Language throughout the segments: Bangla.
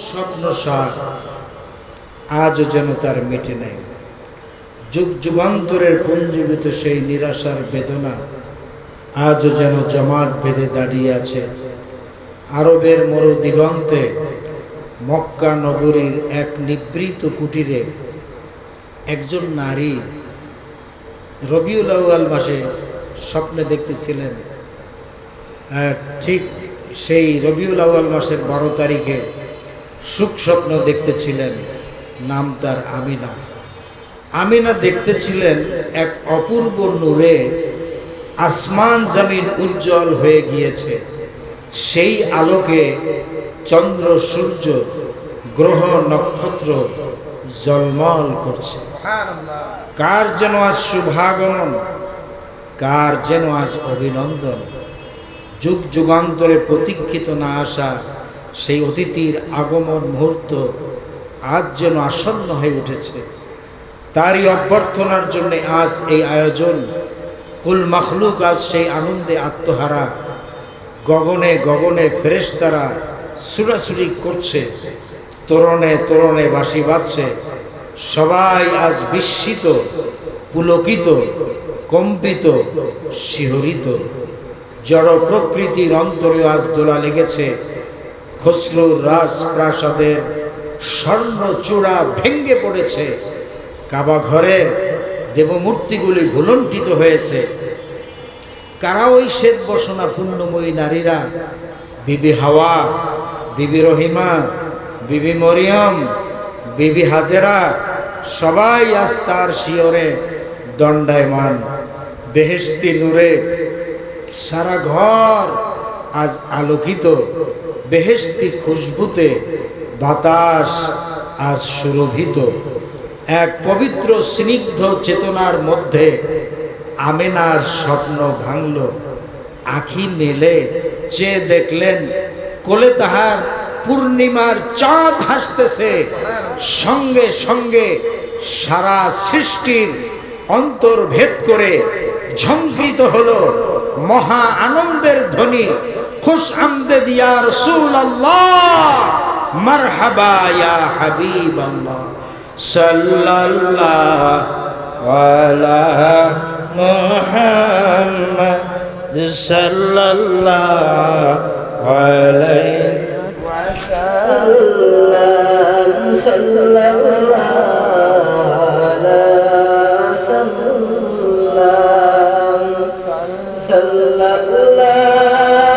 স্বপ্ন সার। আজও যেন তার মিটে নাই। যুগ যুগান্তরের পুঞ্জীবিত সেই নিরাশার বেদনা আজও যেন জমাট বেঁধে দাঁড়িয়ে আছে। আরবের মরু দিগন্তে মক্কা নগরীর এক নিবৃত কুটিরে একজন নারী রবিউল আউয়াল মাসে স্বপ্নে দেখতেছিলেন ঠিক সেই রবিউল আউয়াল মাসের বারো তারিখে সুখ স্বপ্ন দেখতেছিলেন, নাম তার আমিনা। আমিনা দেখতেছিলেন এক অপূর্ব নূরে আসমান জমিন উজ্জ্বল হয়ে গিয়েছে। সেই আলোকে চন্দ্র, সূর্য, গ্রহ, নক্ষত্র জলমল করছে। কার যেন আজ শুভাগমন, কার যেন আজ অভিনন্দন। যুগ যুগান্তরে প্রতীক্ষিত না আসা সেই অতিথির আগমন মুহূর্ত আজ যেন আসন্ন হয়ে উঠেছে। তারই অভ্যর্থনার জন্য আজ এই আয়োজন। কুল মখলুক আজ সেই আনন্দে আত্মহারা। গগনে গগনে ফেরেশতারা সুরাসুরি করছে। তোরণে তোরণে বাঁশি বাজছে। সবাই আজ বিস্মিত, পুলকিত, কম্পিত, শিহরিত। জড় প্রকৃতির অন্তরে আজ দোলা লেগেছে। খসরুর রাজপ্রাসাদের স্বর্ণ চূড়া ভেঙ্গে পড়েছে। কাবা ঘরের দেবমূর্তিগুলি ভুলণ্ঠিত হয়েছে। কারা ওই শ্বেত বসনা পূর্ণময়ী নারীরা? বিবি হাওয়া, বিবি রহিমা, বিবি মরিয়ম, বিবি হাজেরা, সবাই আজ তার শিয়রে দণ্ডায়মান বেহেস্তি নূরে। সারা ঘর আজ আলোকিত। বেহেস্তি খুশবুতে বাতাস আজ সুরভিত। এক পবিত্র স্নিগ্ধ চেতনার মধ্যে আমেনার স্বপ্ন ভাঙল। আখি মেলে, চেয়ে দেখলেন, কোলে তাহার পূর্ণিমার চাঁদ হাসতেছে। সঙ্গে সঙ্গে সারা সৃষ্টির অন্তর্ভেদ করে ঝঙ্কৃত হলো মহা আনন্দের ধ্বনি। خوش آمدید يا رسول اللہ مرحبا یا حبیب اللہ صلی اللہ على محمد. صلی اللہ علیہ وسلم. صلی اللہ علیہ وسلم.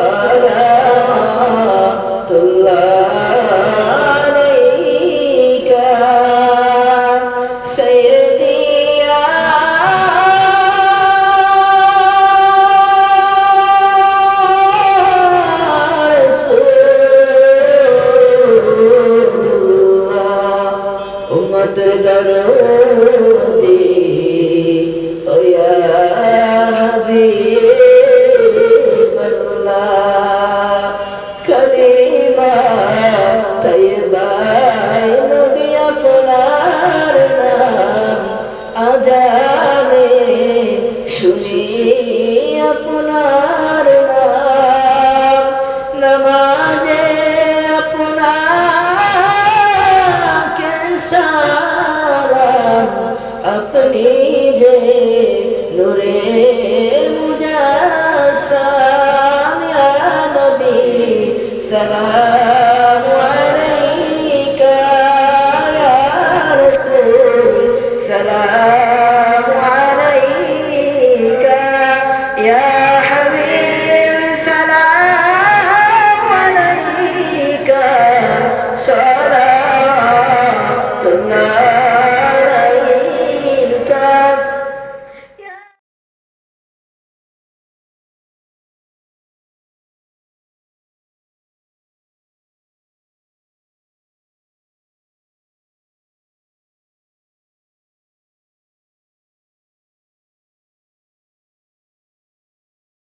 Sara আজানে শুনি আপনার নাম। নমাজে আপনাকে সালাম আপনি যে নূরে মুজাসাম ইয়া নবী সালাম।